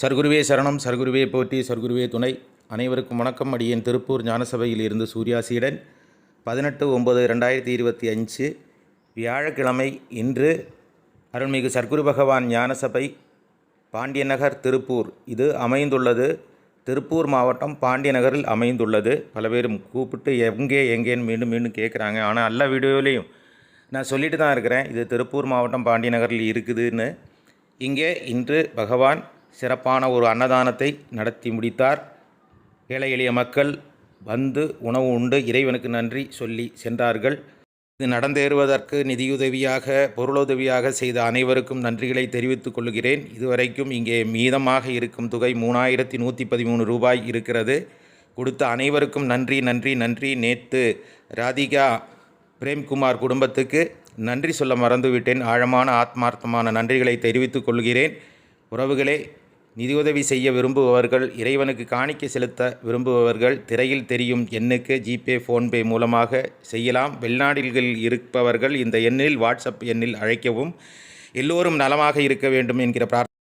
சர்க்குருவே சரணம் சர்க்குருவே போற்றி சர்க்குருவே துணை. அனைவருக்கும் வணக்கம். அடியேன் திருப்பூர் ஞானசபையில் இருந்து சூர்யா சீடன் பதினெட்டு ஒம்பது ரெண்டாயிரத்தி இருபத்தி அஞ்சு வியாழக்கிழமை இன்று அருள்மிகு சர்க்குரு பகவான் ஞானசபை பாண்டியநகர் திருப்பூர். இது அமைந்துள்ளது. திருப்பூர் மாவட்டம் பாண்டியநகரில் அமைந்துள்ளது. பல பேரும் கூப்பிட்டு எங்கே எங்கேன்னு மீண்டும் மீண்டும் கேட்குறாங்க. ஆனால் எல்லா வீடியோவிலையும் நான் சொல்லிட்டு தான் இருக்கிறேன். இது திருப்பூர் மாவட்டம் பாண்டியநகரில் இருக்குதுன்னு. இங்கே இன்று பகவான் சிறப்பான ஒரு அன்னதானத்தை நடத்தி முடித்தார். ஏழை எளிய மக்கள் வந்து உணவு உண்டு. இறைவனுக்கு நன்றி சொல்லி சென்றார்கள். இது நடந்தேறுவதற்கு நிதியுதவியாக பொருளுதவியாக செய்த அனைவருக்கும் நன்றிகளை தெரிவித்துக் கொள்கிறேன். இதுவரைக்கும் இங்கே மீதமாக இருக்கும் தொகை மூணாயிரத்தி நூற்றி பதிமூணு ரூபாய் இருக்கிறது. கொடுத்த அனைவருக்கும் நன்றி நன்றி நன்றி. நேற்று ராதிகா பிரேம்குமார் குடும்பத்துக்கு நன்றி சொல்ல மறந்துவிட்டேன். ஆழமான ஆத்மார்த்தமான நன்றிகளை தெரிவித்துக் கொள்கிறேன். உறவுகளே நிதியுதவி செய்ய விரும்புபவர்கள் இறைவனுக்கு காணிக்கை செலுத்த விரும்புபவர்கள் திரையில் தெரியும் எண்ணுக்கு ஜிபே ஃபோன்பே மூலமாக செய்யலாம். வெளிநாடுகளில் இருப்பவர்கள் இந்த எண்ணில் வாட்ஸ்அப் எண்ணில் அழைக்கவும் எல்லோரும் நலமாக இருக்க வேண்டும் என்கிற பிரார்த்தனை